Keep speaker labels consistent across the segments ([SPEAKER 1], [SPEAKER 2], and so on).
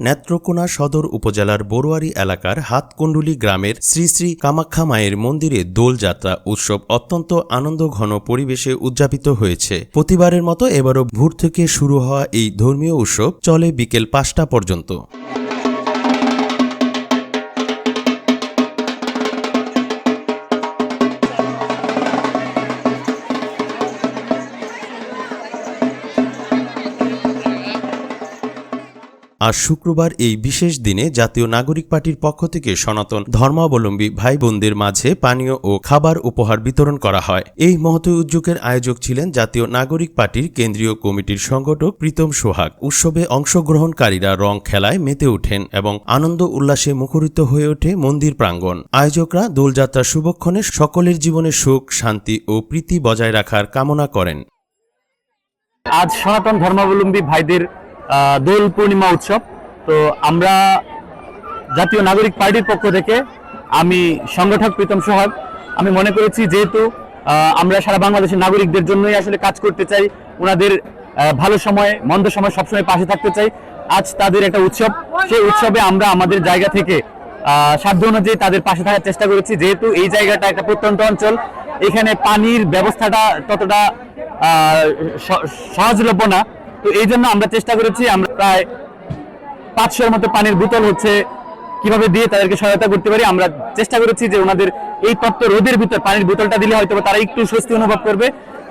[SPEAKER 1] নেত্রকোনা সদর উপজেলার বড়ুয়ারি এলাকার হাতকুণ্ডুলি গ্রামের শ্রী শ্রী কামাখ্যা মায়ের মন্দিরে দোলযাত্রা উৎসব অত্যন্ত আনন্দঘন পরিবেশে উদযাপিত হয়েছে। প্রতিবারের মতো এবারও ভোর থেকে শুরু হওয়া এই ধর্মীয় উৎসব চলে বিকেল পাঁচটা পর্যন্ত। আজ শুক্রবার এই বিশেষ দিনে জাতীয় নাগরিক পার্টির পক্ষ থেকে সনাতন ধর্মাবলম্বী ভাই বোনদের মাঝে পানীয় ও খাবার উপহার বিতরণ করা হয়। এই মহত উদ্যোগের আয়োজক ছিলেন জাতীয় নাগরিক পার্টির কেন্দ্রীয় কমিটির সংগঠক প্রীতম সোহাগ। উৎসবে অংশগ্রহণকারীরা রং খেলায় মেতে ওঠেন এবং আনন্দ উল্লাসে মুখরিত হয়ে ওঠে মন্দির প্রাঙ্গণ। আয়োজকরা দোলযাত্রা শুভক্ষণে সকলের জীবনে সুখ, শান্তি ও প্রীতি বজায় রাখার কামনা করেন।
[SPEAKER 2] আজ সনাতন ধর্মাবলম্বী ভাইদের দোল পূর্ণিমা উৎসব। তো আমরা জাতীয় নাগরিক পার্টির পক্ষ থেকে আমি সংগঠক প্রীতম সোহাগ, আমি মনে করেছি যেহেতু আমরা সারা বাংলাদেশের নাগরিকদের জন্যই আসলে কাজ করতে চাই, ওনাদের ভালো সময়, মন্দ সময় সবসময় পাশে থাকতে চাই। আজ তাদের একটা উৎসব, সেই উৎসবে আমরা আমাদের জায়গা থেকে সাধ্য অনুযায়ী তাদের পাশে থাকার চেষ্টা করেছি, যেহেতু এই জায়গাটা একটা প্রত্যন্ত অঞ্চল, এখানে পানির ব্যবস্থাটা ততটা সহজলভ্য না। তো এই জন্য আমরা চেষ্টা করেছি, আমরা প্রায় পাঁচশোর মতো পানির বোতল হচ্ছে, কীভাবে দিয়ে তাদেরকে সহায়তা করতে পারি, আমরা চেষ্টা করেছি যে ওনাদের এই তত্ত্ব রোদের ভিতর পানির বোতলটা দিলে হয়তো তারা একটু স্বস্তি অনুভব করবে।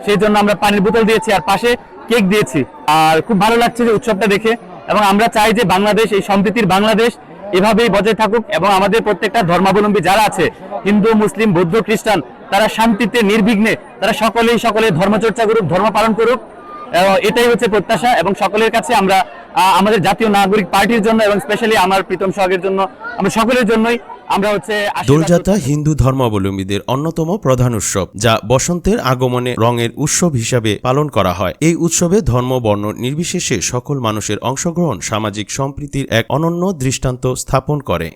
[SPEAKER 2] সেই জন্য আমরা পানির বোতল দিয়েছি আর পাশে কেক দিয়েছি। আর খুব ভালো লাগছে যে উৎসবটা দেখে এবং আমরা চাই যে বাংলাদেশ, এই সম্প্রীতির বাংলাদেশ এভাবেই বজায় থাকুক এবং আমাদের প্রত্যেকটা ধর্মাবলম্বী যারা আছে, হিন্দু, মুসলিম, বৌদ্ধ, খ্রিস্টান, তারা শান্তিতে, নির্বিঘ্নে, তারা সকলেই সকলে ধর্মচর্চা করুক, ধর্ম পালন করুক। এটাই হচ্ছে প্রত্যাশা এবং সকলের কাছে আমরা আমাদের জাতীয় নাগরিক পার্টির জন্য এবং স্পেশালি আমার প্রীতম সোহাগের জন্য, আমরা সকলের জন্যই আমরা হচ্ছে
[SPEAKER 1] দোলযাত্রা হিন্দু ধর্মাবলম্বীদের অন্যতম প্রধান উৎসব, যা বসন্তের আগমনে রঙের উৎসব হিসাবে পালন করা হয়। এই উৎসবে ধর্ম, বর্ণ নির্বিশেষে সকল মানুষের অংশগ্রহণ, সামাজিক সম্প্রীতির এক অনন্য দৃষ্টান্ত স্থাপন করে।